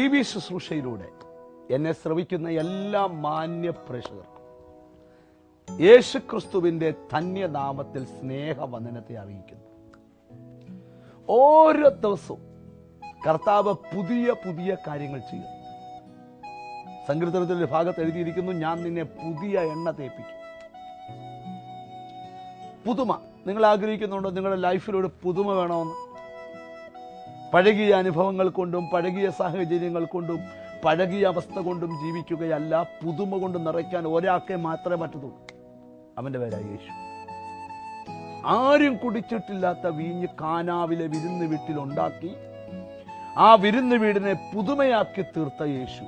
T V ശുശ്രൂഷയിലൂടെ എന്നെ ശ്രവിക്കുന്ന എല്ലാ മാന്യ പ്രേക്ഷകർക്കും യേശുക്രിസ്തുവിന്റെ ധന്യനാമത്തിൽ സ്നേഹവന്ദനത്തെ അറിയിക്കുന്നു. ഓരോ ദിവസവും കർത്താവ് പുതിയ പുതിയ കാര്യങ്ങൾ ചെയ്യുന്നു. സങ്കീർത്തനത്തിന്റെ ഭാഗത്ത് എഴുതിയിരിക്കുന്നു ഞാൻ നിന്നെ പുതിയ എണ്ണ തേപ്പിക്കും. പുതുമ. നിങ്ങൾ ആഗ്രഹിക്കുന്നുണ്ടോ നിങ്ങളുടെ ലൈഫിലൊരു പുതുമ വേണമെന്ന്? പഴകിയ അനുഭവങ്ങൾ കൊണ്ടും പഴകിയ സാഹചര്യങ്ങൾ കൊണ്ടും പഴകിയ അവസ്ഥ കൊണ്ടും ജീവിക്കുകയല്ല. പുതുമ കൊണ്ട് നിറയ്ക്കാൻ ഒരാൾക്കെ മാത്രമേ പറ്റത്തുള്ളൂ. അവന്റെ പേരായി യേശു. ആരും കുടിച്ചിട്ടില്ലാത്ത വീഞ്ഞ് കാനാവിലെ വിരുന്ന് വീട്ടിൽ ഉണ്ടാക്കി ആ വിരുന്ന് വീടിനെ പുതുമയാക്കി തീർത്ത യേശു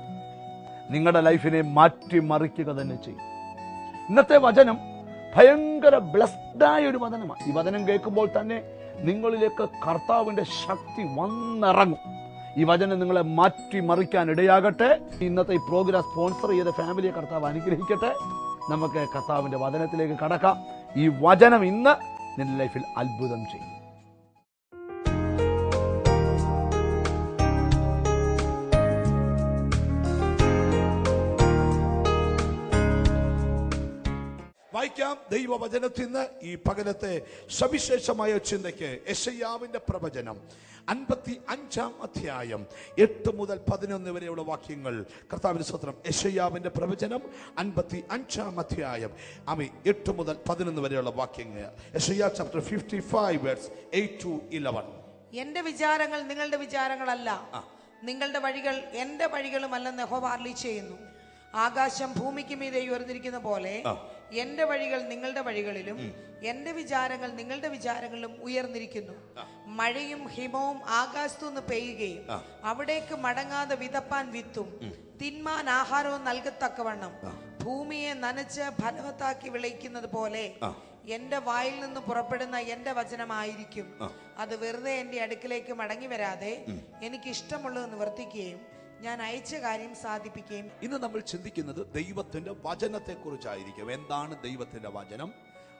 നിങ്ങളുടെ ലൈഫിനെ മാറ്റി മറിക്കുക തന്നെ ചെയ്യും. ഇന്നത്തെ വചനം ഭയങ്കര ബ്ലസ്ഡായ ഒരു വചനമാണ്. ഈ വചനം കേൾക്കുമ്പോൾ തന്നെ നിങ്ങളിലേക്ക് കർത്താവിന്റെ ശക്തി വന്നിറങ്ങും. ഈ വചനം നിങ്ങളെ മാറ്റി മറിക്കാൻ ഇടയാകട്ടെ. ഇന്നത്തെ ഈ പ്രോഗ്രാം സ്പോൺസർ ചെയ്ത ഫാമിലിയെ കർത്താവ് അനുഗ്രഹിക്കട്ടെ. നമുക്ക് കർത്താവിന്റെ വചനത്തിലേക്ക് കടക്കാം. ഈ വചനം ഇന്ന് നിന്റെ ലൈഫിൽ അത്ഭുതം ചെയ്യും. വായിക്കാം. ദൈവവചനത്തിൽ നിന്ന് ഈ പകലത്തെ സവിശേഷമായ ചിന്തയ്ക്ക് യശയ്യാവിന്റെ പ്രവചനം. അൻപത്തി അഞ്ചാം അധ്യായം. എട്ട് മുതൽ പതിനൊന്ന് വരെയുള്ള വാക്യങ്ങൾ. കർത്താവിന്റെ സ്വത്രം യശയ്യാവിന്റെ പ്രവചനം. അൻപത്തി അഞ്ചാം അധ്യായം. ആമി എട്ട് മുതൽ പതിനൊന്ന് വരെയുള്ള വാക്യങ്ങൾ. യശയ്യ chapter fifty five words eight to eleven എന്റെ വിചാരങ്ങൾ നിങ്ങളുടെ വിചാരങ്ങളല്ല. നിങ്ങളുടെ വഴികൾ എന്റെ വഴികളുമല്ലെന്ന് ഹോവാർലി ചെയ്യുന്നു. ആകാശം ഭൂമിക്ക് മീതെ ഉയർന്നിരിക്കുന്ന പോലെ എന്റെ വഴികൾ നിങ്ങളുടെ വഴികളിലും എന്റെ വിചാരങ്ങൾ നിങ്ങളുടെ വിചാരങ്ങളിലും ഉയർന്നിരിക്കുന്നു. മഴയും ഹിമവും ആകാശത്തു നിന്ന് പെയ്യുകയും അവിടേക്ക് മടങ്ങാതെ വിതപ്പാൻ വിത്തും തിന്മാൻ ആഹാരവും നൽകത്തക്കവണ്ണം ഭൂമിയെ നനച്ച് ഫലവത്താക്കി വിളയിക്കുന്നത് പോലെ എന്റെ വായിൽ നിന്ന് പുറപ്പെടുന്ന എന്റെ വചനമായിരിക്കും. അത് വെറുതെ എന്റെ അടുക്കിലേക്ക് മടങ്ങി വരാതെ എനിക്ക് ഇഷ്ടമുള്ളത് നിവർത്തിക്കുകയും ഞാൻ അയച്ച കാര്യം സാധിപ്പിക്കുകയും ഇന്ന് നമ്മൾ ചിന്തിക്കുന്നത് ദൈവത്തിന്റെ വചനത്തെ കുറിച്ചായിരിക്കും എന്താണ് ദൈവത്തിന്റെ വചനം?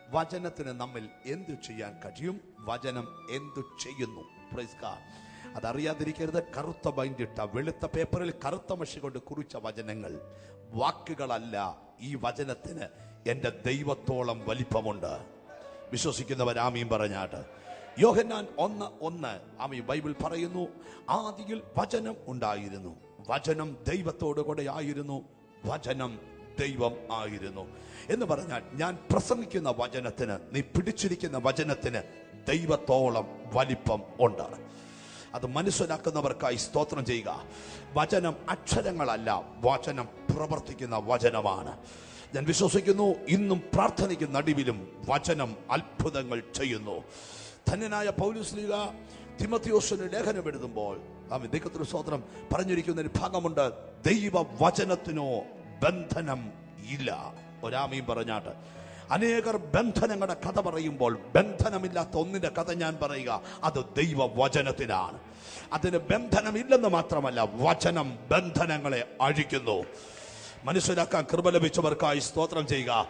വചനത്തിന് നമ്മിൽ എന്തു ചെയ്യാൻ കഴിയും? വചനം എന്തു ചെയ്യുന്നു. അതറിയാതിരിക്കരുത്. കറുത്ത ബൈൻഡിട്ട വെളുത്ത പേപ്പറിൽ കറുത്ത മഷി കൊണ്ട് കുറിച്ച വചനങ്ങൾ വാക്കുകളല്ല. ഈ വചനത്തിന് എന്റെ ദൈവത്തോളം വലിപ്പമുണ്ട്. വിശ്വസിക്കുന്നവർ ആമീൻ പറഞ്ഞാട്ട് യോഹന്നാൻ ഒന്ന് ഒന്ന് ആമി ബൈബിൾ പറയുന്നു ആദിയിൽ വചനം ഉണ്ടായിരുന്നു. വചനം ദൈവത്തോട് കൂടെ ആയിരുന്നു. വചനം ദൈവം ആയിരുന്നു. എന്ന് പറഞ്ഞാൽ ഞാൻ പ്രസംഗിക്കുന്ന വചനത്തിന് നീ പിടിച്ചിരിക്കുന്ന വചനത്തിന് ദൈവത്തോളം വലിപ്പം ഉണ്ട്. അത് മനസ്സിലാക്കുന്നവർക്കായി സ്തോത്രം ചെയ്യുക. വചനം അക്ഷരങ്ങളല്ല വചനം പ്രവർത്തിക്കുന്ന വചനമാണ്. ഞാൻ വിശ്വസിക്കുന്നു ഇന്നും പ്രാർത്ഥനയ്ക്ക് നടുവിലും വചനം അത്ഭുതങ്ങൾ ചെയ്യുന്നു. ധന്യനായ പൗലുസ്ലീഗ തിമത്തിയോസിന് ലേഖനം എഴുതുമ്പോൾ ആമേൻ ദൈവത്തിന് സ്വോത്രം പറഞ്ഞിരിക്കുന്ന ഒരു ഭാഗമുണ്ട് ദൈവ വചനത്തിനോ ബന്ധനം ഇല്ല. ഒരാമയും പറഞ്ഞാട്ട് അനേകർ ബന്ധനങ്ങളുടെ കഥ പറയുമ്പോൾ ബന്ധനമില്ലാത്ത ഒന്നിന്റെ കഥ ഞാൻ പറയുക അത് ദൈവ വചനത്തിനാണ് അതിന് ബന്ധനമില്ലെന്ന് മാത്രമല്ല വചനം ബന്ധനങ്ങളെ അഴിക്കുന്നു. മനസ്സിലാക്കാൻ കൃപ ലഭിച്ചവർക്കായി സ്തോത്രം ചെയ്യുക.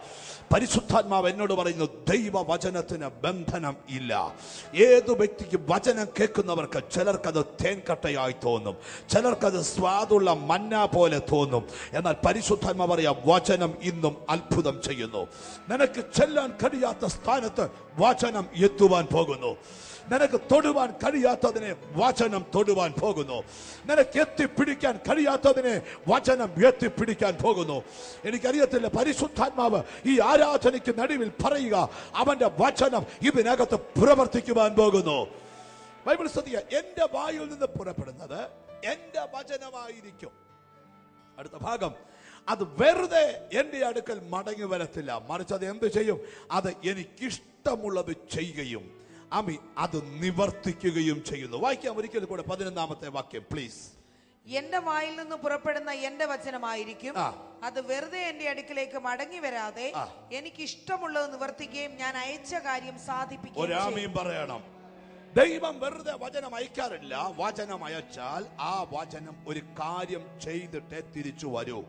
പരിശുദ്ധാത്മാവ് എന്നോട് പറയുന്നു ദൈവ വചനത്തിന് ബന്ധനം ഇല്ല. ഏതു വ്യക്തിക്ക് വചനം കേൾക്കുന്നവർക്ക് ചിലർക്കത് തേൻകട്ടയായി തോന്നും. ചിലർക്കത് സ്വാദുള്ള മന്ന പോലെ തോന്നും. എന്നാൽ പരിശുദ്ധാത്മ പറയാ വചനം ഇന്നും അത്ഭുതം ചെയ്യുന്നു. നിനക്ക് ചെല്ലാൻ കഴിയാത്ത സ്ഥാനത്ത് വചനം എത്തുവാൻ പോകുന്നു. നിനക്ക് തൊടുവാൻ കഴിയാത്തതിനെ വചനം തൊടുവാൻ പോകുന്നു. നിനക്ക് എത്തിപ്പിടിക്കാൻ കഴിയാത്തതിനെ വചനം എത്തിപ്പിടിക്കാൻ പോകുന്നു. എനിക്കറിയത്തില്ല പരിശുദ്ധാത്മാവ് ഈ ആരാധനയ്ക്ക് നടുവിൽ പറയുക അവന്റെ വചനം ഇതിനകത്ത് പ്രവർത്തിക്കുവാൻ പോകുന്നു. ബൈബിൾ ശ്രദ്ധിക്കുക എന്റെ വായിൽ നിന്ന് പുറപ്പെടുന്നത് എന്റെ വചനമായിരിക്കും. അടുത്ത ഭാഗം അത് വെറുതെ എന്റെ അടുക്കൽ മടങ്ങി വരത്തില്ല. മറിച്ച് അത് എന്ത് ചെയ്യും? അത് എനിക്കിഷ്ടമുള്ളത് ചെയ്യുകയും അമി അത് നിവർത്തിക്കുകയും ചെയ്യുന്നു. വായിക്കാം ഒരിക്കൽ കൂടെ പതിനൊന്നാമത്തെ വാക്യം പ്ലീസ് എന്റെ വായിൽ നിന്ന് പുറപ്പെടുന്ന എന്റെ വചനമായിരിക്കും. അത് വെറുതെ എന്റെ അടുക്കിലേക്ക് മടങ്ങി വരാതെ എനിക്ക് ഇഷ്ടമുള്ളത് നിവർത്തിക്കുകയും ഞാൻ അയച്ച കാര്യം സാധിപ്പിക്കും. ഒരാമയും പറയണം. ദൈവം വെറുതെ വചനം അയക്കാറില്ല. വചനം അയച്ചാൽ ആ വചനം ഒരു കാര്യം ചെയ്തിട്ടേ തിരിച്ചു വരൂ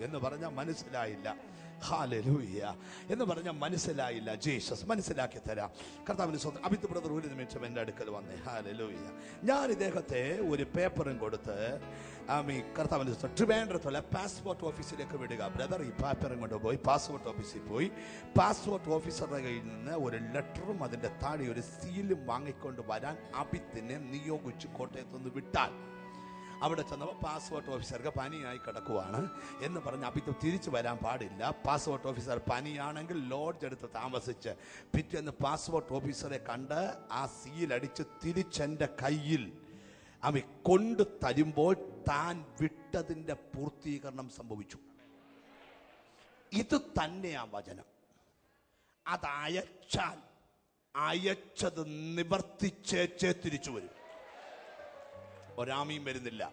എന്ന് പറഞ്ഞാൽ മനസ്സിലായില്ല. ഹാലലൂയ. എന്ന് പറഞ്ഞാൽ മനസ്സിലായില്ല. ജീസസ് മനസ്സിലാക്കി തരാം. കർത്താവിന് സ്വന്തം അഭിത്ത് ബ്രദർ ഒരു നിമിഷം എന്റെ അടുക്കൽ വന്നേ. ഹാലലൂയ. ഞാൻ ഇദ്ദേഹത്തെ ഒരു പേപ്പറും കൊടുത്ത് ആമി കർത്താവിന് സ്വന്തം ട്രിവാൻഡ്രത്തുള്ള പാസ്പോർട്ട് ഓഫീസിലേക്ക് വിടുക. ബ്രദർ ഈ പേപ്പറും കൊണ്ട് പോയി പാസ്പോർട്ട് ഓഫീസിൽ പോയി. പാസ്പോർട്ട് ഓഫീസറുടെ കയ്യിൽ നിന്ന് ഒരു ലെറ്ററും അതിന്റെ താഴെ ഒരു സീലും വാങ്ങിക്കൊണ്ട് വരാൻ അഭിത്തിനെ നിയോഗിച്ച് കോട്ടയത്തുനിന്ന് വിട്ടാൽ അവിടെ ചെന്നപ്പോൾ പാസ്പോർട്ട് ഓഫീസർക്ക് പനിയായി കിടക്കുവാണ് എന്ന് പറഞ്ഞ് അപ്പിത്തു തിരിച്ചു വരാൻ പാടില്ല. പാസ്പോർട്ട് ഓഫീസർ പനിയാണെങ്കിൽ ലോഡ്ജ് എടുത്ത് താമസിച്ച് പിറ്റേന്ന് പാസ്പോർട്ട് ഓഫീസറെ കണ്ട് ആ സീലടിച്ച് തിരിച്ചെന്റെ കയ്യിൽ അവ കൊണ്ടു തരുമ്പോൾ താൻ വിട്ടതിന്റെ പൂർത്തീകരണം സംഭവിച്ചു. ഇത് തന്നെയാ വചനം. അത് അയച്ചാൽ അയച്ചത് നിവർത്തിച്ചേച്ചേ തിരിച്ചു വരും. ഒരാമയും വരുന്നില്ല.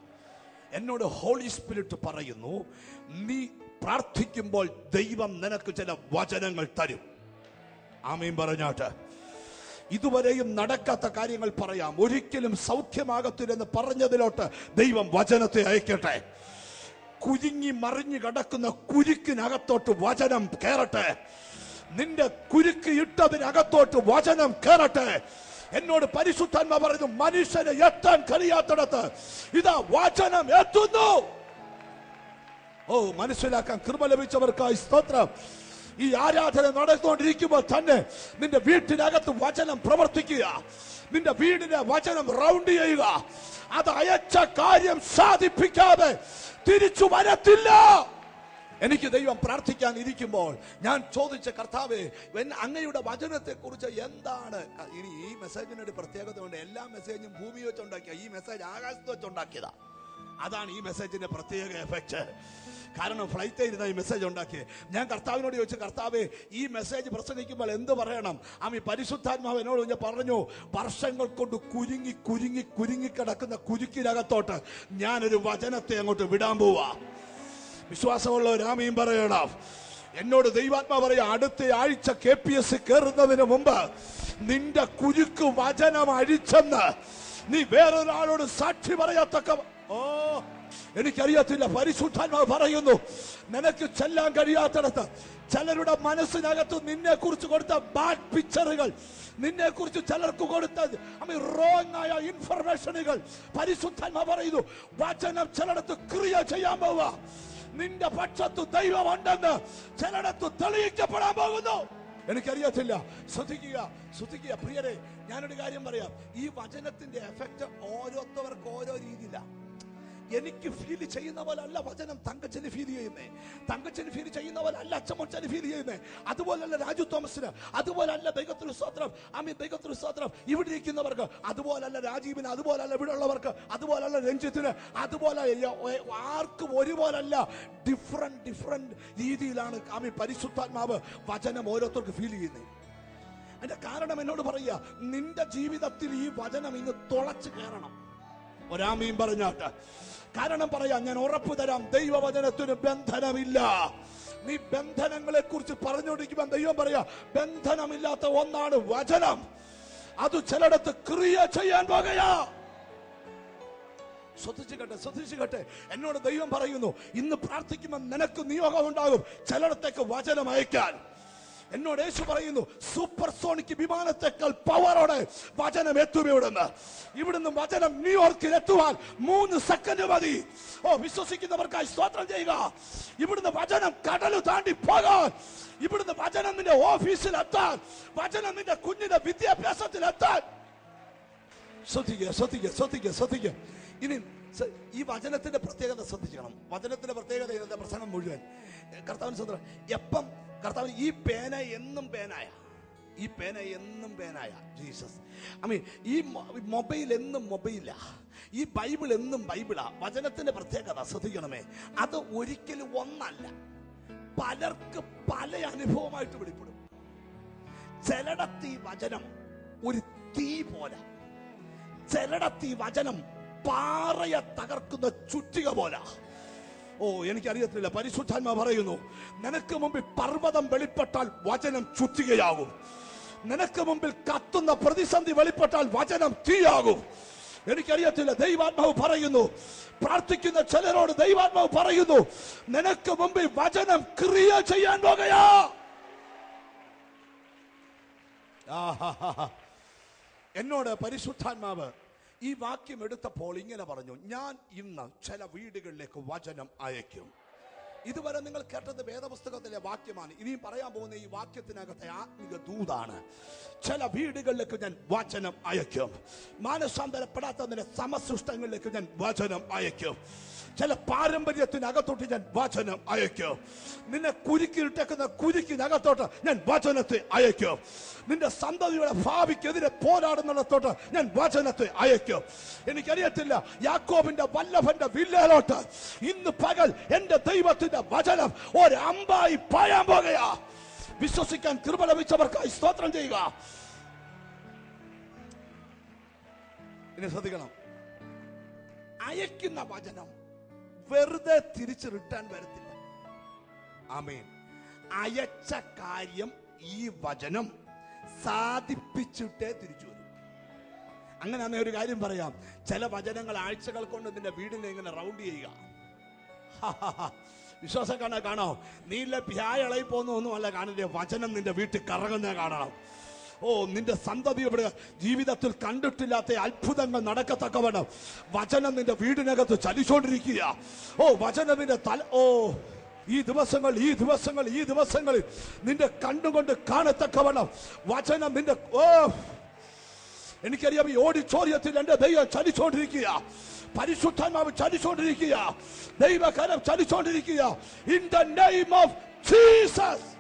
എന്നോട് ഹോളി സ്പിരിറ്റ് പറയുന്നു നീ പ്രാർത്ഥിക്കുമ്പോൾ ദൈവം നിനക്ക് ചില വചനങ്ങൾ തരും. ആമയും പറഞ്ഞാട്ട്. ഇതുവരെയും നടക്കാത്ത കാര്യങ്ങൾ പറയാം. ഒരിക്കലും സൗഖ്യമാകത്തില്ലെന്ന് പറഞ്ഞതിലോട്ട് ദൈവം വചനത്തെ അയക്കട്ടെ. കുരുങ്ങി മറിഞ്ഞു കിടക്കുന്ന കുരുക്കിനകത്തോട്ട് വചനം കയറട്ടെ നിന്റെ കുരുക്ക് ഇട്ടതിനകത്തോട്ട് വചനം കയറട്ടെ എന്നോട് പരിശുദ്ധാത്മ പറയുന്നു മനുഷ്യന് എത്താൻ കഴിയാത്തടത്ത് ഇതാ വചനം എത്തുന്നു. ഓ മനസ്സിലാക്കാൻ കൃപ ലഭിച്ചവർക്കായി സ്തോത്രം. ഈ ആരാധന നടന്നുകൊണ്ടിരിക്കുമ്പോൾ തന്നെ നിന്റെ വീട്ടിനകത്ത് വചനം പ്രവർത്തിക്കുക. നിന്റെ വീടിന്റെ വചനം റൗണ്ട് ചെയ്യുക. അത് അയച്ച കാര്യം സാധിപ്പിക്കാതെ തിരിച്ചു വരത്തില്ല. എനിക്ക് ദൈവം പ്രാർത്ഥിക്കാൻ ഇരിക്കുമ്പോൾ ഞാൻ ചോദിച്ച കർത്താവേ അങ്ങയുടെ വചനത്തെ കുറിച്ച് എന്താണ് ഇനി ഈ മെസ്സേജിന് ഒരു പ്രത്യേകത ഉണ്ട് എല്ലാ മെസ്സേജും ഭൂമി വെച്ചുണ്ടാക്കിയ ഈ മെസ്സേജ് ആകാശത്ത് വെച്ചുണ്ടാക്കിയതാ. അതാണ് ഈ മെസ്സേജിന്റെ പ്രത്യേക എഫക്റ്റ് കാരണം ഫ്ലൈറ്റ് ഇരുന്ന ഈ മെസ്സേജ് ഉണ്ടാക്കിയത് ഞാൻ കർത്താവിനോട് ചോദിച്ചു കർത്താവ് ഈ മെസ്സേജ് പ്രസംഗിക്കുമ്പോൾ എന്ത് പറയണം? ആമി പരിശുദ്ധാത്മാവ് എന്നോട് ഞാൻ പറഞ്ഞു വർഷങ്ങൾ കൊണ്ട് കുരുങ്ങി കുരുങ്ങി കുരുങ്ങി കിടക്കുന്ന കുരുക്കിനകത്തോട്ട് ഞാനൊരു വചനത്തെ അങ്ങോട്ട് വിടാൻ പോവാ. വിശ്വാസമുള്ള രാമയും പറയണം. എന്നോട് ദൈവാത്മാ പറയാ അടുത്ത ആഴ്ച കെ പി എസ് കയറുന്നതിന് മുമ്പ് നിന്റെ കുരുക്ക് വചനം അഴിച്ചെന്ന് നീ വേറൊരാളോട് സാക്ഷി പറയാത്തക്ക ഓ എനിക്കറിയത്തില്ല. പരിശുദ്ധാത്മാവ് പറയുന്നു നിനക്ക് ചെല്ലാൻ കഴിയാത്തിടത്ത് ചിലരുടെ മനസ്സിനകത്ത് നിന്നെ കുറിച്ച് കൊടുത്ത ബാഡ് പിക്ചറുകൾ നിന്നെ കുറിച്ച് ചിലർക്ക് കൊടുത്ത റോങ് ആയ ഇൻഫർമേഷനുകൾ പരിശുദ്ധാത്മാവ് പറയുന്നു വചനം ചിലടത്ത് ക്രിയ ചെയ്യാൻ പോവുക നിന്റെ പക്ഷത്തു ദൈവമുണ്ടെന്ന് ചിലടത്ത് തെളിയിക്കപ്പെടാൻ പോകുന്നു. എനിക്കറിയത്തില്ല. ശ്രദ്ധിക്കുക ശ്രദ്ധിക്കുക. പ്രിയരെ ഞാനൊരു കാര്യം പറയാം. ഈ വചനത്തിന്റെ എഫക്റ്റ് ഓരോരുത്തവർക്ക് ഓരോ രീതിയിലാണ് എനിക്ക് ഫീൽ ചെയ്യുന്ന പോലെ അല്ല വചനം തങ്കച്ചന് ഫീൽ ചെയ്യുന്നേ. തങ്കച്ചന് ഫീൽ ചെയ്യുന്ന പോലെ അല്ല അച്ഛമ്മച്ചന് ഫീൽ ചെയ്യുന്നേ. അതുപോലല്ല രാജു തോമസിന് അതുപോലല്ല ദൈവത്തിന് സ്തോത്രം അമി ദൈവത്തിന് സ്തോത്രം ഇവിടെ ഇരിക്കുന്നവർക്ക് അതുപോലല്ല രാജീവിന് അതുപോലല്ല ഇവിടെ ഉള്ളവർക്ക് അതുപോലല്ല രഞ്ജിത്തിന് അതുപോലെ ആർക്കും ഒരുപോലല്ല. ഡിഫറെന്റ് ഡിഫറെന്റ് രീതിയിലാണ് ആമി പരിശുദ്ധാത്മാവ് വചനം ഓരോരുത്തർക്ക് ഫീൽ ചെയ്യുന്നത് അതിന്റെ കാരണം എന്നോട് പറയുക നിന്റെ ജീവിതത്തിൽ ഈ വചനം ഇന്ന് തുളച്ചു കയറണം. ഒരാമീൻ പറഞ്ഞാട്ട് കാരണം പറയാം ഞാൻ ഉറപ്പ് തരാം ദൈവവചനത്തിന് ബന്ധനമില്ല. നീ ബന്ധനങ്ങളെ കുറിച്ച് പറഞ്ഞുകൊണ്ടിരിക്കുമ്പോൾ ദൈവം പറയാ? ബന്ധനമില്ലാത്ത ഒന്നാണ് വചനം. അത് ചിലടത്ത് ക്രിയ ചെയ്യാൻ പോകയാ ശ്രദ്ധിച്ചു കട്ടെ ശ്രദ്ധിച്ചു കട്ടെ. എന്നോട് ദൈവം പറയുന്നു ഇന്ന് പ്രാർത്ഥിക്കുമ്പോൾ നിനക്ക് നിയോഗം ഉണ്ടാകും ചിലയിടത്തേക്ക് വചനം അയക്കാൻ. എന്നോട് യേശു പറയുന്നു സൂപ്പർ സോണിക് വിമാനത്തെക്കാൾ പവറോടെ വചനം എത്തും ഇവിടുന്ന്. ഇവിടുന്ന് വചനം ന്യൂയോർക്കിൽ എത്തുവാൻ മൂന്ന് സെക്കൻഡ് മതി. ഓ വിശ്വസിക്കുന്നവർക്കായി സ്തോത്രം ചെയ്യുക. ഇവിടുന്ന് വചനം കടലു താണ്ടി പോകാൻ. ഇവിടുന്ന് വചനം നിന്റെ ഓഫീസിൽ എത്താൻ. വചനം നിന്റെ കുഞ്ഞിന്റെ വിദ്യാഭ്യാസത്തിൽ എത്താൻ. ശ്രദ്ധിക്കുക ശ്രദ്ധിക്കുക ശ്രദ്ധിക്കുക ശ്രദ്ധിക്കുക. ഇനി ഈ വചനത്തിന്റെ പ്രത്യേകത ശ്രദ്ധിക്കണം വചനത്തിന്റെ പ്രത്യേകത ഇന്നത്തെ പ്രസംഗം മുഴുവൻ. കർത്താവിന് സ്വന്തം. എപ്പം കർത്താവ് ഈ പേന എന്നും പേനായ. ഈ പേന എന്നും പേനായ ജീസസ്. ഐ മീൻ ഈ മൊബൈൽ എന്നും മൊബൈലാ. ഈ ബൈബിൾ എന്നും ബൈബിളാ. വചനത്തിന്റെ പ്രത്യേകത ശ്രദ്ധിക്കണമേ. അത് ഒരിക്കലും ഒന്നല്ല. പലർക്ക് പല അനുഭവമായിട്ട് വെളിപ്പെടും. ചിലടത്ത് ഈ വചനം ഒരു തീ പോലെ. ചിലടത്ത് ഈ വചനം പാറയെ തകർക്കുന്ന ചുറ്റിക പോലെ. ഓ എനിക്കറിയത്തില്ല. പരിശുദ്ധാത്മ പറയുന്നു നിനക്ക് മുമ്പിൽ പർവതം വെളിപ്പെട്ടാൽ വചനം ചുറ്റികയാകും. നിനക്ക് മുമ്പിൽ കത്തുന്ന പ്രതിസന്ധി വെളിപ്പെട്ടാൽ വചനം തീയാകും. എനിക്കറിയത്തില്ല. ദൈവാത്മാവ് പറയുന്നു പ്രാർത്ഥിക്കുന്ന ചിലരോട് ദൈവാത്മാവ് പറയുന്നു നിനക്ക് മുമ്പിൽ വചനം ക്രിയ ചെയ്യാൻ പോകുകയാ. എന്നോട് പരിശുദ്ധാത്മാവ് ഈ വാക്യം എടുത്തപ്പോൾ ഇങ്ങനെ പറഞ്ഞു ഞാൻ ഇന്ന് ചില വീടുകളിലേക്ക് വചനം അയക്കും ഇതുവരെ നിങ്ങൾ കേട്ടത് വേദപുസ്തകത്തിലെ വാക്യമാണ്. ഇനിയും പറയാൻ പോകുന്ന ഈ വാക്യത്തിനകത്തെ ആത്മിക ദൂതാണ്. ചില വീടുകളിലേക്ക് ഞാൻ വചനം അയക്കും മാനസാന്തരപ്പെടാത്തതിന്റെ സമസൃഷ്ടങ്ങളിലേക്ക് ഞാൻ വചനം അയക്കും ചില പാരമ്പര്യത്തിനകത്തോട്ട് ഞാൻ വചനം അയക്കും നിന്നെ കുരുക്കിയിട്ടേക്കുന്ന കുരുക്കിനകത്തോട്ട് ഞാൻ വചനത്തെ അയക്കും നിന്റെ സന്തതിയുടെ ഭാവിക്കെതിരെ പോരാടുന്നിടത്തോട്ട് ഞാൻ വചനത്തെ അയക്കും എനിക്കറിയത്തില്ല യാക്കോബിന്റെ വല്ലഭന്റെ വില്ലയിലോട്ട് ഇന്ന് പകൽ എന്റെ ദൈവത്തിന്റെ വചനം ഒരമ്പായി പായാൻ പോകുകയാ. വിശ്വസിക്കാൻ കൃപ ലഭിച്ചവർക്കായി സ്തോത്രം ചെയ്യുക. ഇനി ശ്രദ്ധിക്കണം. അയക്കുന്ന വചനം വെറുതെ തിരിച്ച് റിട്ടേൺ വരത്തില്ല. ആമേൻ. അയച്ച കാര്യം ഈ വചനം സാധിപ്പിച്ചിട്ടേ തിരിച്ചു വരും. അങ്ങനെ ഒരു കാര്യം പറയാം. ചില വചനങ്ങൾ ആഴ്ചകൾ കൊണ്ട് നിന്റെ വീടിനെ ഇങ്ങനെ റൗണ്ട് ചെയ്യുക. വിശ്വാസം കാണാൻ കാണോ. നീല ഭ്യായളയി പോകുന്ന ഒന്നുമല്ല. കാണില്ലേ വചനം നിന്റെ വീട്ടിൽ കറങ്ങുന്ന കാണണം. ഓ നിന്റെ സന്തതിയുടെ ജീവിതത്തിൽ കണ്ടിട്ടില്ലാത്ത അത്ഭുതങ്ങൾ നടക്കത്തക്കവണ്ണം. വചനം നിന്റെ വീടിനകത്ത് ചലിച്ചോണ്ടിരിക്കുക. ഓ വചനം നിന്റെ തല ഓ ഈ ദിവസങ്ങൾ ഈ ദിവസങ്ങൾ ഈ ദിവസങ്ങളിൽ നിന്റെ കണ്ണുകൊണ്ട് കാണത്തക്കവണ്ണം. വചനം നിന്റെ ഓ എനിക്കറിയാം ഈ ഓഡിറ്റോറിയത്തിൽ എന്റെ ദൈവം ചലിച്ചോണ്ടിരിക്കുക. പരിശുദ്ധാത്മാവ് ചലിച്ചോണ്ടിരിക്കുക. ദൈവകരം ചലിച്ചോണ്ടിരിക്കുക. In the name of Jesus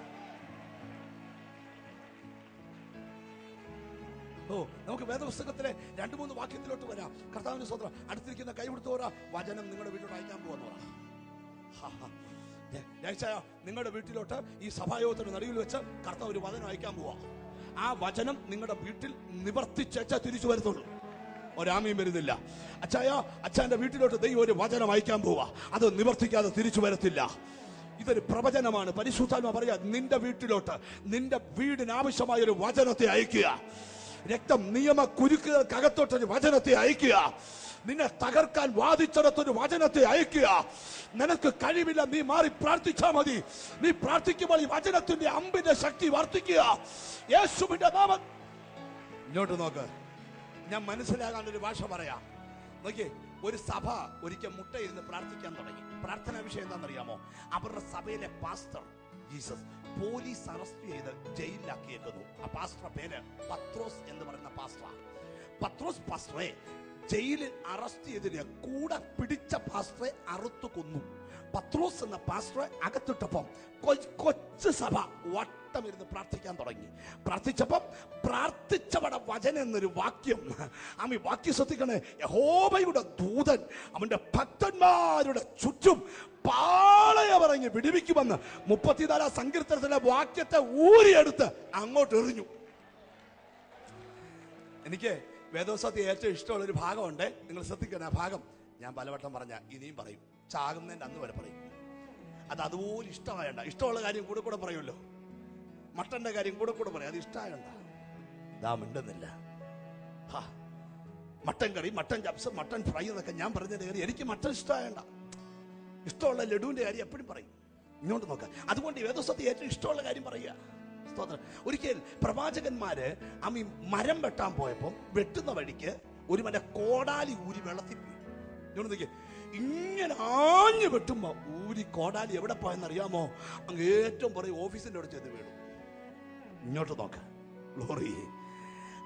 ഓ നമുക്ക് വേദപുസ്തകത്തിലെ രണ്ട് മൂന്ന് വാക്യത്തിലോട്ട് വരാം. കർത്താവിന് സ്വന്തം അടുത്തിരിക്കുന്ന കൈ കൊടുത്തു പോരാ വചനം നിങ്ങളുടെ വീട്ടിലോട്ട് അയക്കാൻ പോകുന്ന. പറ ഹാ. നിങ്ങളുടെ വീട്ടിലോട്ട് ഈ സഭായോഗത്തിന് നടുവിൽ വെച്ച് കർത്താവ് ഒരു വചനം അയക്കാൻ പോവാ. ആ വചനം നിങ്ങളുടെ വീട്ടിൽ നിവർത്തിച്ചേച്ച തിരിച്ചു വരുത്തുള്ളൂ. ഒരാമയും വരുന്നില്ല. അച്ഛായ അച്ഛന്റെ വീട്ടിലോട്ട് ദൈവം ഒരു വചനം അയക്കാൻ പോവാ. അത് നിവർത്തിക്കാതെ തിരിച്ചു വരത്തില്ല. ഇതൊരു പ്രവചനമാണ്. പരിശുദ്ധാത്മ പറയാ നിന്റെ വീട്ടിലോട്ട് നിന്റെ വീടിന് ആവശ്യമായ ഒരു വചനത്തെ അയക്കുക. രക്തം നിയമ കുരുക്കുകൾക്കകത്തോട്ടൊരു വചനത്തെ അയക്കുക നിന്നെ തകർക്കാൻ വാദിച്ചിടത്തൊരു വചനത്തെ അയക്കുക നിനക്ക് കഴിവില്ല നീ മാറി പ്രാർത്ഥിച്ചാൽ മതി. നീ പ്രാർത്ഥിക്കുമ്പോൾ ഈ വചനത്തിന്റെ അമ്പിന്റെ ശക്തി വർദ്ധിക്കുക. യേശുവിന്റെ നാമം. ഇങ്ങോട്ട് നോക്ക്. ഞാൻ മനസ്സിലാകാൻ ഒരു ഭാഷ പറയാം. നോക്കിയേ ഒരു സഭ ഒരിക്കൽ മുട്ടയിരുന്ന് പ്രാർത്ഥിക്കാൻ തുടങ്ങി. പ്രാർത്ഥനാ വിഷയം എന്താണെന്നറിയാമോ? അവരുടെ സഭയിലെ പാസ്റ്റർ. ജീസസ് പോലീസ് അറസ്റ്റ് ചെയ്ത് ജയിലിലാക്കിയേക്കുന്നു. ആ പാസ്റ്റർ പേര് പത്രോസ് എന്ന് പറയുന്ന പാസ്റ്റർ പത്രോസ് പാസ്റ്ററെ ജയിലിൽ അറസ്റ്റ് ചെയ്തതിന് കൂടെ പിടിച്ച പാസ്റ്ററെ അറുത്തു കൊന്നു. പത്രോസ് എന്ന പാസ്റ്ററെ അകത്തിട്ടപ്പം കൊച്ചു സഭ വട്ടമിരുന്ന് പ്രാർത്ഥിക്കാൻ തുടങ്ങി. പ്രാർത്ഥിച്ചപ്പം പ്രാർത്ഥിച്ചവടെ വചന എന്നൊരു വാക്യം. ആമി വാക്യം ശ്രദ്ധിക്കണേ. യഹോബയുടെ ദൂതൻ അവന്റെ ഭക്തന്മാരുടെ ചുറ്റും പാളയമിറങ്ങി വിടിവിക്കുമെന്ന് മുപ്പത്തിനാലാം സങ്കീർത്തനത്തിലെ വാക്യത്തെ ഊരിയെടുത്ത് അങ്ങോട്ട് എറിഞ്ഞു എനിക്ക് വേദോത്സവത്തിൽ ഏറ്റവും ഇഷ്ടമുള്ള ഒരു ഭാഗമുണ്ട്. നിങ്ങൾ ശ്രദ്ധിക്കണം ആ ഭാഗം. ഞാൻ പലവട്ടം പറഞ്ഞ ഇനിയും പറയും. ചാകുന്നതിന്റെ അന്ന് വരെ പറയും. അത് അതുപോലെ ഇഷ്ടമായണ്ട. ഇഷ്ടമുള്ള കാര്യം കൂടെ കൂടെ പറയുമല്ലോ. മട്ടന്റെ കാര്യം കൂടെ കൂടെ പറയും. അത് ഇഷ്ടമായണ്ട ഇതാ മിണ്ടുന്നില്ല. Mutton curry mutton chops mutton fry എന്നൊക്കെ ഞാൻ പറഞ്ഞതിന്റെ കാര്യം എനിക്ക് മട്ടൻ ഇഷ്ടമായണ്ട ഇഷ്ടമുള്ള ലഡുവിന്റെ കാര്യം എപ്പോഴും പറയും. ഇങ്ങോട്ട് നോക്കാം. അതുകൊണ്ട് ഈ വേദോസ്വത്തിൽ ഏറ്റവും ഇഷ്ടമുള്ള കാര്യം പറയുക. സ്തോത്രം. ഒരിക്കൽ പ്രവാചകന്മാര് അമ്മി മരം വെട്ടാൻ പോയപ്പോൾ വെട്ടുന്ന വഴിക്ക് ഒരു മറ്റേ കോടാലി ഊരി വെള്ളത്തിൽ പോയി. ഇങ്ങനെ ആഞ്ഞു വെട്ടുമ്പോ ഊരി കോടാലി എവിടെ പോയെന്ന് അറിയാമോ അങ്ങ് ഏറ്റവും പറയും ഓഫീസിന്റെ അവിടെ ചെന്ന് വീണു. ഇങ്ങോട്ട് നോക്ക ഗ്ലോറി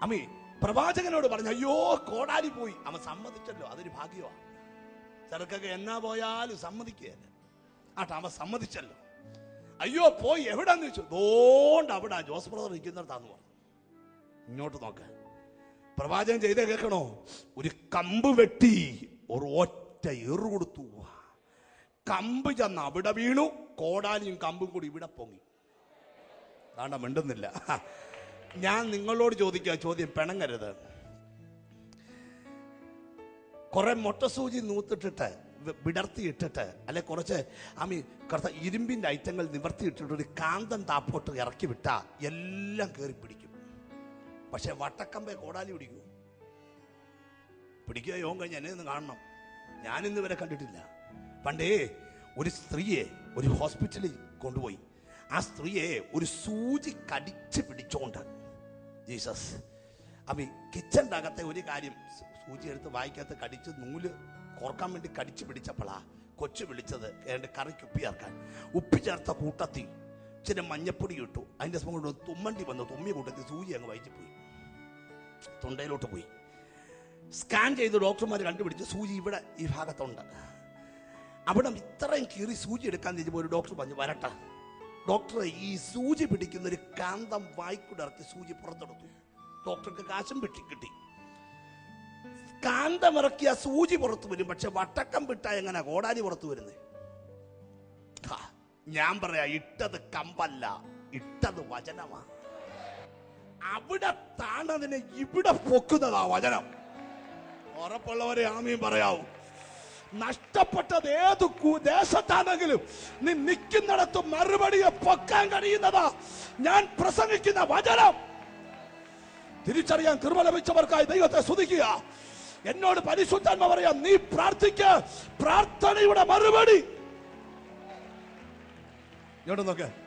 അമ്മി പ്രവാചകനോട് പറഞ്ഞു അയ്യോ കോടാലി പോയി. അവൻ സമ്മതിച്ചല്ലോ അതൊരു ഭാഗ്യമാണ്. ചെറുക്കൊക്കെ എന്നാ പോയാലും സമ്മതിക്കുകയല്ല ആട്ടെ അവൻ സമ്മതിച്ചല്ലോ. അയ്യോ പോയി എവിടാന്ന് ചോദിച്ചു? ദോണ്ട് അവിടെ ജോസ് ബ്രദർ ഇരിക്കുന്നിടത്താന്ന് പറഞ്ഞു. ഇങ്ങോട്ട് നോക്ക. പ്രവാചകൻ ചെയ്തേ കേൾക്കണോ? ഒരു കമ്പ് വെട്ടി ഒരു ഒറ്റ എറു കൊടുത്തു കമ്പ് ചെന്ന് അവിടെ വീണു കോടാലിയും കമ്പും കൂടി ഇവിടെ പൊങ്ങി. അതാണ്ട മിണ്ടുന്നില്ല. ഞാൻ നിങ്ങളോട് ചോദിക്കുക ചോദ്യം പിണങ്ങരുത്. കുറെ മുട്ടസൂചി നൂത്തിട്ടിട്ട് വിടർത്തി വിടർത്തിയിട്ടിട്ട് അല്ലെ കുറച്ച് ആമി കുറച്ച് ഇരുമ്പിന്റെ ഐറ്റങ്ങൾ നിവർത്തിയിട്ടിട്ട് ഒരു കാന്തൻ താപ്പോട്ട് ഇറക്കി വിട്ടാ എല്ലാം കയറി പിടിക്കും. പക്ഷെ വട്ടക്കമ്പെ കോടാലി പിടിക്കൂ. പിടിക്കുക യോഗം കഴിഞ്ഞ് എന്നെ ഒന്ന് കാണണം. ഞാനിന്ന് വരെ കണ്ടിട്ടില്ല. പണ്ടേ ഒരു സ്ത്രീയെ ഒരു ഹോസ്പിറ്റലിൽ കൊണ്ടുപോയി. ആ സ്ത്രീയെ ഒരു സൂചി കടിച്ച് പിടിച്ചോണ്ട്. ജീസസ്. അപ്പൊ ഈ കിച്ചന്റെ അകത്തെ ഒരു കാര്യം സൂചി എടുത്ത് വായിക്കകത്ത് കടിച്ച് നൂൽ കോർക്കാൻ വേണ്ടി കടിച്ച് പിടിച്ചപ്പോളാ കൊച്ചു വിളിച്ചത് എന്റെ കറിക്ക് ഉപ്പി ചേർക്കാൻ. ഉപ്പി ചേർത്ത കൂട്ടത്തി ഇച്ചിരി മഞ്ഞപ്പൊടി ഇട്ടു. അതിന്റെ സമയം കൊണ്ട് തുമ്മണ്ടി വന്നു. തുമ്മി കൂട്ടത്തിൽ സൂചി അങ്ങ് വായിച്ചു പോയി തൊണ്ടയിലോട്ട് പോയി. സ്കാൻ ചെയ്ത് ഡോക്ടർമാർ കണ്ടുപിടിച്ച് സൂചി ഇവിടെ ഈ ഭാഗത്തുണ്ട്. അവിടെ ഇത്രയും കീറി സൂചി എടുക്കാൻ തിരിച്ചപ്പോൾ ഒരു ഡോക്ടർ പറഞ്ഞു വരട്ടെ. ഡോക്ടർ ഈ സൂചി പിടിക്കുന്ന ഒരു കാന്തം വായിക്കൂടെ ഇറക്കി സൂചി പുറത്തെടുത്തു. ഡോക്ടർക്ക് കാശും വെട്ടി കിട്ടി. കാന്തം ഇറക്കിയ സൂചി പുറത്തു വരും പക്ഷെ വട്ടക്കം വിട്ടാ എങ്ങനെ കോടാലി പുറത്തു വരുന്നത് ഞാൻ പറയാ ഇട്ടത് കമ്പല്ല ഇട്ടത് വചനമാ. അവിടെ താണതിനെ ഇവിടെ പൊക്കുന്നതാ വചനം. ഉറപ്പുള്ളവരെ ആമീൻ പറയാവും. നഷ്ടപ്പെട്ടത് ഏത് ദേശത്താണെങ്കിലും നീ നിൽക്കുന്നിടത്ത് മറുപടിയെ പൊക്കാൻ കഴിയുന്നതാ. ഞാൻ പ്രസംഗിക്കുന്ന വചനം. തിരിച്ചറിയാൻ കൃപ ലഭിച്ചവർക്കായി ദൈവത്തെ സ്തുതിക്കുക. എന്നോട് പരിശുദ്ധാത്മ പറയാം നീ പ്രാർത്ഥിക്ക പ്രാർത്ഥനയുടെ മറുപടി. നോക്ക്.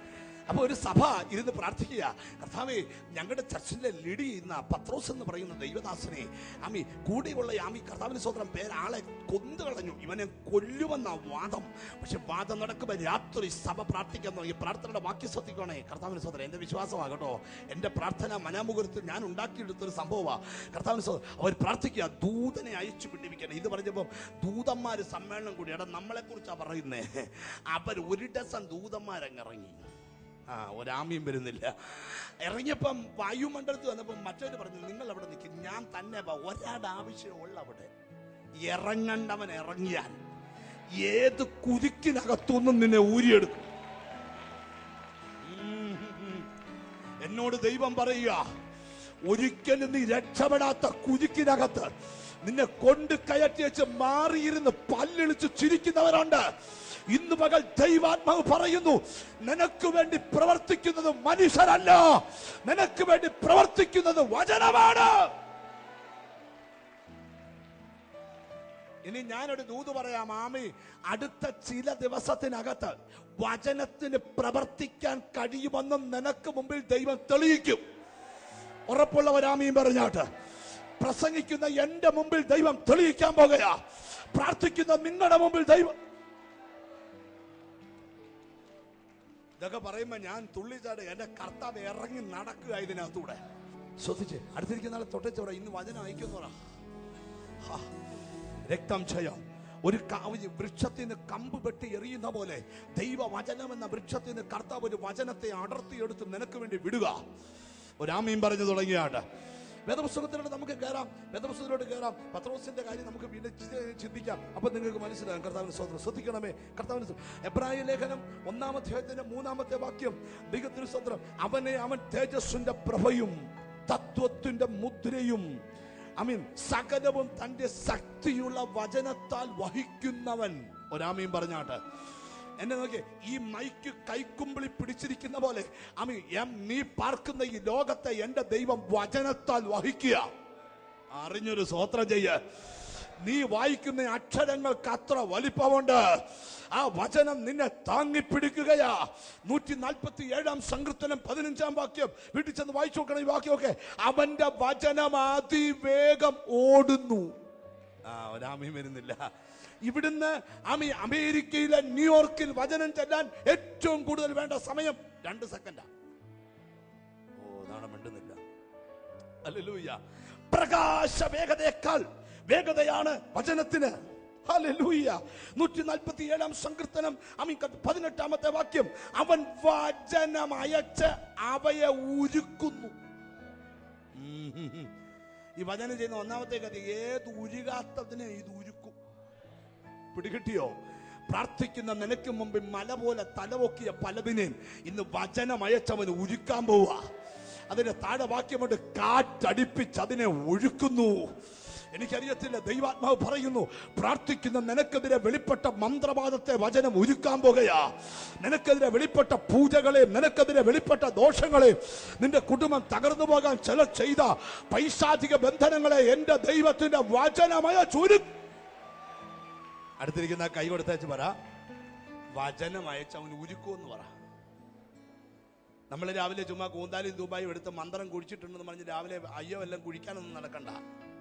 അപ്പൊ ഒരു സഭ ഇരുന്ന് പ്രാർത്ഥിക്കുക. കർത്താവേ ഞങ്ങളുടെ ചർച്ചിലെ ലീഡ് ചെയ്യുന്ന പത്രോസ് എന്ന് പറയുന്ന ദൈവദാസനെ ആമി കൂടെയുള്ള ആമി കർത്താവിന് സ്വന്തം പേരാളെ കൊന്നു കളഞ്ഞു. ഇവനെ കൊല്ലുമെന്ന വാദം. പക്ഷെ വാദം നടക്കുമ്പോൾ രാത്രി സഭ പ്രാർത്ഥിക്കാൻ തുടങ്ങി. പ്രാർത്ഥനയുടെ വാക്യ ശ്രദ്ധിക്കണേ. കർത്താവിന് സ്വന്തം എന്റെ വിശ്വാസമാകട്ടോ എന്റെ പ്രാർത്ഥന മനാമുഖരത്തിൽ ഞാൻ ഉണ്ടാക്കിയെടുത്തൊരു സംഭവമാണ് കർത്താവിന് സ്വന്തം അവർ പ്രാർത്ഥിക്കുക ദൂതനെ അയച്ചു പിടിപ്പിക്കണം ഇത് പറഞ്ഞപ്പോൾ ദൂതന്മാര് സമ്മേളനം കൂടി. എടാ നമ്മളെ കുറിച്ചാണ് പറയുന്നത് അവർ ഒരു ഡസൻ ദൂതന്മാരങ്ങിറങ്ങി ആ ഒരാമ്യം വരുന്നില്ല ഇറങ്ങിയപ്പം വായുമണ്ഡലത്തിൽ വന്നപ്പം മറ്റൊരു പറഞ്ഞു നിങ്ങൾ അവിടെ നിൽക്കും ഞാൻ തന്നെ വാ. ഒരാളുടെ ആവശ്യമുള്ള അവിടെ ഇറങ്ങണ്ടവൻ ഇറങ്ങിയാൽ ഏത് കുരുക്കിനകത്തുനിന്നും നിന്നെ ഊരിയെടുക്കും. എന്നോട് ദൈവം പറയുക ഒരിക്കലും നീ രക്ഷപ്പെടാത്ത കുരുക്കിനകത്ത് നിന്നെ കൊണ്ട് കയറ്റി വെച്ച് മാറിയിരുന്ന് പല്ലിളിച്ച് ചിരിക്കുന്നവരുണ്ട്. ഇന്ന് പകൽ ദൈവാത്മാവ് പറയുന്നു നിനക്ക് വേണ്ടി പ്രവർത്തിക്കുന്നത് മനുഷ്യരല്ല. നിനക്ക് വേണ്ടി പ്രവർത്തിക്കുന്നത് വചനമാണ്. ഇനി ഞാനൊരു ദൂത് പറയാം മാമി അടുത്ത ചില ദിവസത്തിനകത്ത് വചനത്തിന് പ്രവർത്തിക്കാൻ കഴിയുമെന്ന് നിനക്ക് മുമ്പിൽ ദൈവം തെളിയിക്കും. ഉറപ്പുള്ളവരാമീൻ പറഞ്ഞാട്ട്. പ്രസംഗിക്കുന്ന എന്റെ മുമ്പിൽ ദൈവം തെളിയിക്കാൻ പോകയാ പ്രാർത്ഥിക്കുന്ന നിങ്ങളുടെ മുമ്പിൽ ദൈവം ഇതൊക്കെ പറയുമ്പോ ഞാൻ തുള്ളിച്ചാട് എന്റെ കർത്താവ് ഇറങ്ങി നടക്കുക ഇതിനകത്തൂടെ. ശ്രദ്ധിച്ച് അടുത്തിരിക്കുന്ന ആളെ തൊട്ടിച്ചോടെ ഇന്ന് വചനം അയക്കുന്നോടാ ഹാ, രക്തം ക്ഷയം. ഒരു വൃക്ഷത്തിന് കമ്പ് വെട്ടി എറിയുന്ന പോലെ ദൈവവചനം എന്ന വൃക്ഷത്തിന് കർത്താവ് ഒരു വചനത്തെ അടർത്തിയെടുത്ത് നിനക്ക് വേണ്ടി വിടുക. ഒരാമീൻ പറഞ്ഞു തുടങ്ങിയാണ് വേദപുസ്തകത്തിലോട്ട് നമുക്ക് കയറാം വേദപുസ്തകത്തിലോട്ട് കയറാം പത്രോസിന്റെ കാര്യം നമുക്ക് വീണ്ടും ചിന്തിക്കാം. അപ്പൊ നിങ്ങൾക്ക് മനസ്സിലാകും. കർത്താവിന് സ്വതന്ത്രം ശ്രദ്ധിക്കണമേ. കർത്താവിന് എബ്രാഹിം ലേഖനം ഒന്നാമധ്യായത്തിന്റെ മൂന്നാമത്തെ വാക്യം. ദൈവത്തിന് സ്വന്തം അവനെ അവൻ തേജസ്സിന്റെ പ്രഭയും തത്വത്തിന്റെ മുദ്രയും. ഐ മീൻ സകലവും തന്റെ ശക്തിയുള്ള വചനത്താൽ വഹിക്കുന്നവൻ. ഒരാമീൻ പറഞ്ഞാട്ട്. എന്നെ നോക്കി ഈ മൈക്ക് കൈക്കുമ്പിളി പിടിച്ചിരിക്കുന്ന പോലെ. അമി നീ പാർക്കുന്ന ഈ ലോകത്തെ എന്റെ ദൈവം വചനത്താൽ വഹിക്കുക. അറിഞ്ഞൊരു സ്വോത്രം ചെയ്യ. നീ വായിക്കുന്ന അക്ഷരങ്ങൾക്ക് അത്ര വലിപ്പമുണ്ട്. ആ വചനം നിന്നെ താങ്ങിപ്പിടിക്കുകയാ. നൂറ്റി നാൽപ്പത്തി ഏഴാം സങ്കീർത്തനം പതിനഞ്ചാം വാക്യം. വീട്ടിൽ ചെന്ന് വായിച്ചു നോക്കണം ഈ വാക്യമൊക്കെ. അവന്റെ വചനം അതിവേഗം ഓടുന്നു. ആ ഒരാമയും വരുന്നില്ല. ഇവിടുന്ന് അമേരിക്കയിലെ ന്യൂയോർക്കിൽ വചനം ചെല്ലാൻ ഏറ്റവും കൂടുതൽ വേണ്ട സമയം രണ്ട് സെക്കൻഡാ. ഓ നാളെ മിണ്ടുന്നില്ല. അല്ലൂയ്യ പ്രകാശ വേഗതയേക്കാൾ വേഗതയാണ് വചനത്തിന്. നൂറ്റി നാൽപ്പത്തി ഏഴാം സങ്കീർത്തനം അമീൻ പതിനെട്ടാമത്തെ വാക്യം. അവൻ വചനം അയച്ച് അവയെ ഉരുക്കുന്നു. ഈ വചനം ചെയ്യുന്ന ഒന്നാമത്തെ കഥ ഏത് ഉരുകാത്തതിനെ ഇത് ഉരുക്കും പിടികിട്ടിയോ? പ്രാർത്ഥിക്കുന്ന നിനക്ക് മുമ്പിൽ മല പോലെ തലവൊക്കിയ പലതിനെയും ഇന്ന് വചനം അയച്ചവന് ഉരുക്കാൻ പോവുക അതിന്റെ താഴെ വാക്യമുണ്ട് കാറ്റടിപ്പിച്ച് അതിനെ ഒഴുക്കുന്നു. എനിക്കറിയത്തില്ല ദൈവാത്മാവ് പറയുന്നു പ്രാർത്ഥിക്കുന്ന നിനക്കെതിരെ വെളിപ്പെട്ട മന്ത്രവാദത്തെ വചനം ഒരുക്കാൻ പോകുകയാ. നിനക്കെതിരെ വെളിപ്പെട്ട പൂജകളെയും നിനക്കെതിരെ വെളിപ്പെട്ട ദോഷങ്ങളെയും നിന്റെ കുടുംബം തകർന്നു പോകാൻ ചില ചെയ്ത പൈശാചിക ബന്ധനങ്ങളെ എന്റെ ദൈവത്തിന്റെ വചനമയ ചുരു അടുത്തിരിക്കുന്ന കൈ കൊടുത്തയച്ച് പറ. വചനം അയച്ച് അവൻ എന്ന് പറ. നമ്മൾ രാവിലെ ചുമ്മാ കൂന്താലും ദുബായും എടുത്ത് മന്ത്രം കുഴിച്ചിട്ടുണ്ടെന്ന് പറഞ്ഞ് രാവിലെ അയ്യോ എല്ലാം കുഴിക്കാനൊന്നും നടക്കണ്ട.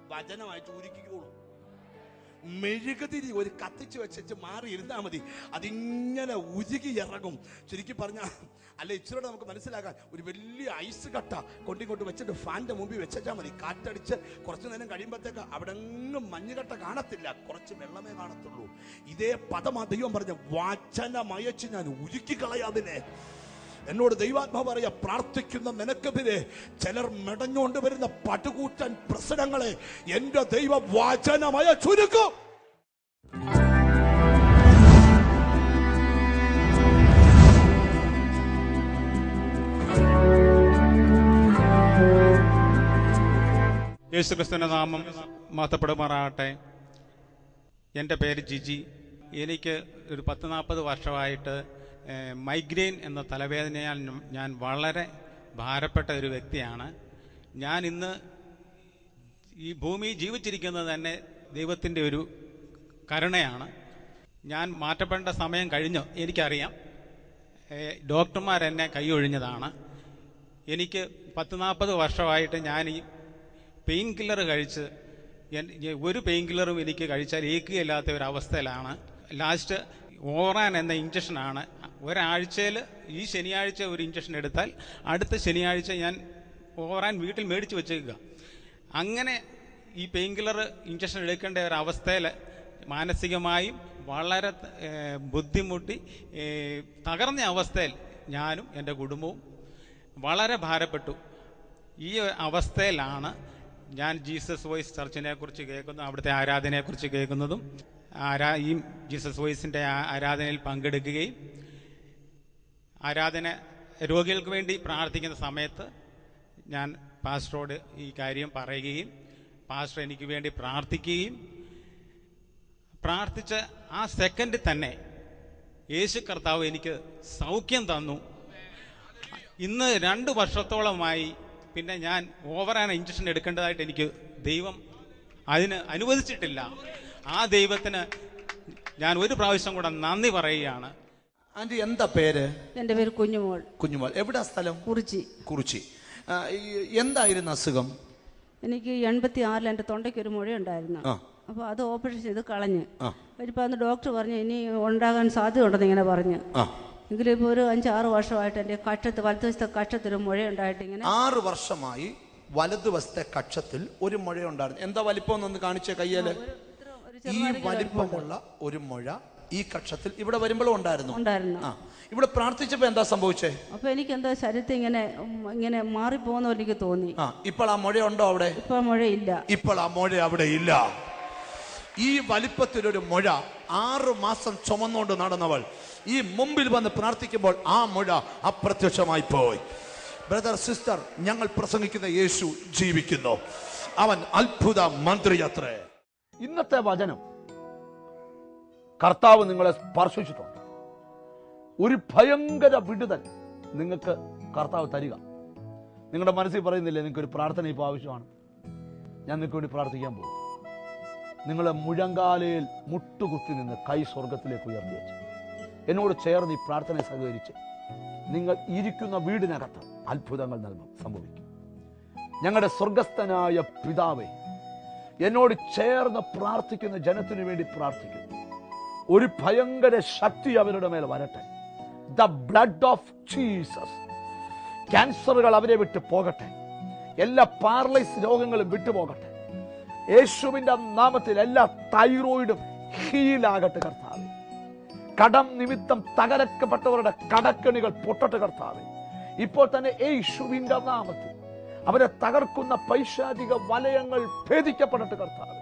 വചനം അയച്ച് ഉരുക്കിക്കോളൂ. മെഴുകുതിരി ഒരു കത്തിച്ച് വെച്ചിട്ട് മാറി ഇരുന്നാൽ മതി. അതിങ്ങനെ ഉരുകി ഇറങ്ങും. ശരിക്കും പറഞ്ഞാൽ അല്ല ഇച്ചിരിയോടെ നമുക്ക് മനസ്സിലാക്കാൻ ഒരു വലിയ ഐസ് കട്ട കൊണ്ടിങ്ങോട്ട് വെച്ചിട്ട് ഫാന്റെ മുമ്പിൽ വെച്ചാൽ മതി. കാറ്റടിച്ച് കുറച്ച് നേരം കഴിയുമ്പോഴത്തേക്ക് അവിടെ എങ്ങും മഞ്ഞുകട്ട കാണത്തില്ല. കുറച്ച് വെള്ളമേ കാണത്തുള്ളൂ. ഇതേ പദമാ ദൈവം പറഞ്ഞ വാചനമയച്ച് ഞാൻ ഉരുക്കി കളയാതിനെ. എന്നോട് ദൈവാത്മാ പറയാ പ്രാർത്ഥിക്കുന്ന നിനക്കെതിരെ ചിലർ മെടഞ്ഞുകൊണ്ട് വരുന്ന പടുകൂറ്റൻ പ്രശ്നങ്ങളെ എന്റെ ദൈവ വാചനമായ ചുരുക്കും. യേശുക്രിസ്തുവിന്റെ നാമം മാത്തപ്പെടുമാറാകട്ടെ എന്റെ പേര് ജിജി. എനിക്ക് ഒരു പത്ത് നാൽപ്പത് വർഷമായിട്ട് മൈഗ്രെയിൻ എന്ന തലവേദനയാൽ ഞാൻ വളരെ ഭാരപ്പെട്ട ഒരു വ്യക്തിയാണ്. ഞാൻ ഇന്ന് ഈ ഭൂമി ജീവിച്ചിരിക്കുന്നത് തന്നെ ദൈവത്തിന്റെ ഒരു കരുണയാണ്. ഞാൻ മാറ്റപ്പെടേണ്ട സമയം കഴിഞ്ഞു എനിക്കറിയാം. ഡോക്ടർമാരെന്നെ കൈയൊഴിഞ്ഞതാണ് എനിക്ക് പത്ത് നാൽപ്പത് വർഷമായിട്ട് ഞാൻ ഈ പെയിൻ കില്ലർ കഴിച്ച് ഒരു പെയിൻ കില്ലറും എനിക്ക് കഴിച്ചാൽ ഏക്കുകയില്ലാത്ത ഒരു അവസ്ഥയിലാണ്. ലാസ്റ്റ് ഓറാൻ എന്ന ഇഞ്ചക്ഷനാണ് ഒരാഴ്ചയിൽ ഈ ശനിയാഴ്ച ഒരു ഇഞ്ചക്ഷൻ എടുത്താൽ അടുത്ത ശനിയാഴ്ച ഞാൻ ഓവറാൻ വീട്ടിൽ മേടിച്ച് വെച്ചേക്കുക. അങ്ങനെ ഈ പെയിൻ കില്ലർ ഇഞ്ചക്ഷൻ എടുക്കേണ്ട ഒരു അവസ്ഥയിൽ മാനസികമായും വളരെ ബുദ്ധിമുട്ടി തകർന്ന അവസ്ഥയിൽ ഞാനും എന്റെ കുടുംബവും വളരെ ഭാരപ്പെട്ടു. ഈ അവസ്ഥയിലാണ് ഞാൻ ജീസസ് വോയിസ് ചർച്ചിനെ കുറിച്ച് കേൾക്കുന്നു അവിടുത്തെ ആരാധനയെക്കുറിച്ച് കേൾക്കുന്നതും ആരാ ഈ ജീസസ് വോയിസിന്റെ ആരാധനയിൽ പങ്കെടുക്കുകയും ആരാധന രോഗികൾക്ക് വേണ്ടി പ്രാർത്ഥിക്കുന്ന സമയത്ത് ഞാൻ പാസ്റ്ററോട് ഈ കാര്യം പറയുകയും പാസ്റ്റർ എനിക്ക് വേണ്ടി പ്രാർത്ഥിക്കുകയും പ്രാർത്ഥിച്ച ആ സെക്കൻഡ് തന്നെ യേശു കർത്താവ് എനിക്ക് സൗഖ്യം തന്നു. ഇന്ന് രണ്ട് വർഷത്തോളമായി പിന്നെ ഞാൻ ഓവർ ആൻ ഇഞ്ചക്ഷൻ എടുക്കേണ്ടതായിട്ട് എനിക്ക് ദൈവം അതിന് അനുവദിച്ചിട്ടില്ല. ആ ദൈവത്തിന് ഞാൻ ഒരു പ്രാവശ്യം കൂടെ നന്ദി പറയുകയാണ്. ആന്റി എന്താ പേര്? എന്റെ പേര് കുഞ്ഞുമോൾ. കുഞ്ഞുമോൾ. എവിടെ സ്ഥലം? കുറിച്ചി. കുറിച്ചി. എന്തായിരുന്നു അസുഖം? എനിക്ക് എൺപത്തി ആറിൽ എന്റെ തൊണ്ടയ്ക്ക് ഒരു മുഴ ഉണ്ടായിരുന്നു അപ്പോൾ അത് ഓപ്പറേഷൻ ചെയ്ത് കളഞ്ഞ്. ഇപ്പൊ അന്ന് ഡോക്ടർ പറഞ്ഞു ഇനി ഉണ്ടാകാൻ സാധ്യതയുണ്ടെന്ന് ഇങ്ങനെ പറഞ്ഞു. എങ്കിലും ഇപ്പോൾ ഒരു അഞ്ചാറ് വർഷമായിട്ട് എന്റെ കക്ഷത്ത് വലതുവശത്തെ കക്ഷത്തിൽ ഒരു മുഴയുണ്ടായിട്ട് ഇങ്ങനെ ആറ് വർഷമായി വലതുവശത്തെ കക്ഷത്തിൽ ഒരു മുഴ ഉണ്ടായിരുന്നു എന്താ വലിപ്പം ഒന്ന് കാണിച്ച കയ്യിൽ? ഈ വലിപ്പമുള്ള ഒരു മുഴ ഈ കക്ഷത്തിൽ ഇവിടെ വരുമ്പോഴും ഉണ്ടായിരുന്നു. ഉണ്ടായിരുന്നു. ആ ഇവിടെ പ്രാർത്ഥിച്ചപ്പോ എന്താ സംഭവിച്ചേ? അപ്പൊ എനിക്ക് എന്താ ശരീരത്തിൽ ഇങ്ങനെ ഇങ്ങനെ മാറിപ്പോകുന്ന പോലെ എനിക്ക് തോന്നി. ആ ഇപ്പോൾ ആ മുഴ ഉണ്ടോ അവിടെ? ഇപ്പൊ മുഴ ഇല്ല. ഇപ്പോൾ ആ മുഴ അവിടെ ഇല്ല. ഈ വലിപ്പത്തിലൊരു മുഴ ആറു മാസം ചുമന്നുകൊണ്ട് നടന്നവൾ ഈ മുമ്പിൽ വന്ന് പ്രാർത്ഥിക്കുമ്പോൾ ആ മുഴ അപ്രത്യക്ഷമായി പോയി. ബ്രദർ സിസ്റ്റർ ഞങ്ങൾ പ്രസംഗിക്കുന്ന യേശു ജീവിക്കുന്നു. അവൻ അത്ഭുത മന്ത്രി മന്ത്രിയത്രേ. ഇന്നത്തെ വചനം കർത്താവ് നിങ്ങളെ സ്പർശിച്ചിട്ടുണ്ട്. ഒരു ഭയങ്കര വിടുതൽ നിങ്ങൾക്ക് കർത്താവ് തരിക. നിങ്ങളുടെ മനസ്സിൽ പറയുന്നില്ലേ നിങ്ങൾക്ക് ഒരു പ്രാർത്ഥന ഇപ്പോൾ ആവശ്യമാണ്. ഞാൻ നിങ്ങൾക്ക് വേണ്ടി പ്രാർത്ഥിക്കാൻ പോകും നിങ്ങളെ മുഴങ്കാലയിൽ മുട്ടുകുത്തി നിന്ന് കൈ സ്വർഗത്തിലേക്ക് ഉയർത്തി വെച്ച്. എന്നോട് ചേർന്ന് ഈ പ്രാർത്ഥനയെ സഹകരിച്ച് നിങ്ങൾ ഇരിക്കുന്ന വീടിനകത്ത് അത്ഭുതങ്ങൾ നൽകും സംഭവിക്കും. ഞങ്ങളുടെ സ്വർഗസ്ഥനായ പിതാവേ എന്നോട് ചേർന്ന് പ്രാർത്ഥിക്കുന്ന ജനത്തിനു വേണ്ടി പ്രാർത്ഥിക്കുന്നു. ഒരു ഭയങ്കര ശക്തി അവരുടെ മേൽ വരട്ടെ. ദ ബ്ലഡ് ഓഫ് ജീസസ് ക്യാൻസറുകൾ അവരെ വിട്ട് പോകട്ടെ. എല്ലാ പാർലൈസ് രോഗങ്ങളും വിട്ടുപോകട്ടെ യേശുവിന്റെ നാമത്തിൽ എല്ലാ തൈറോയിഡും ഹീലാകട്ടെ കർത്താവ്. കടം നിമിത്തം തകരക്കപ്പെട്ടവരുടെ കടക്കെണികൾ പൊട്ടട്ടെ കർത്താവ്. ഇപ്പോൾ തന്നെ യേശുവിന്റെ നാമത്തിൽ അവരെ തകർക്കുന്ന പൈശാചിക വലയങ്ങൾ ഭേദിക്കപ്പെടട്ടെ കർത്താവ്.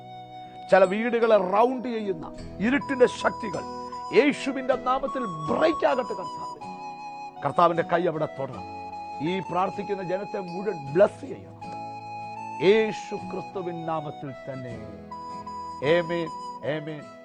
ചില വീടുകളെ റൗണ്ട് ചെയ്യുന്ന ഇരുട്ടിന്റെ ശക്തികൾ. യേശുവിന്റെ നാമത്തിൽ ബ്രേക്ക് ആകട്ടെ കർത്താവ്. കർത്താവിന്റെ കൈ അവിടെ തൊടണം. ഈ പ്രാർത്ഥിക്കുന്ന ജനത്തെ മുഴുവൻ ബ്ലസ് ചെയ്യണം. യേശു ക്രിസ്തുവിൻ നാമത്തിൽ തന്നെ. Amen amen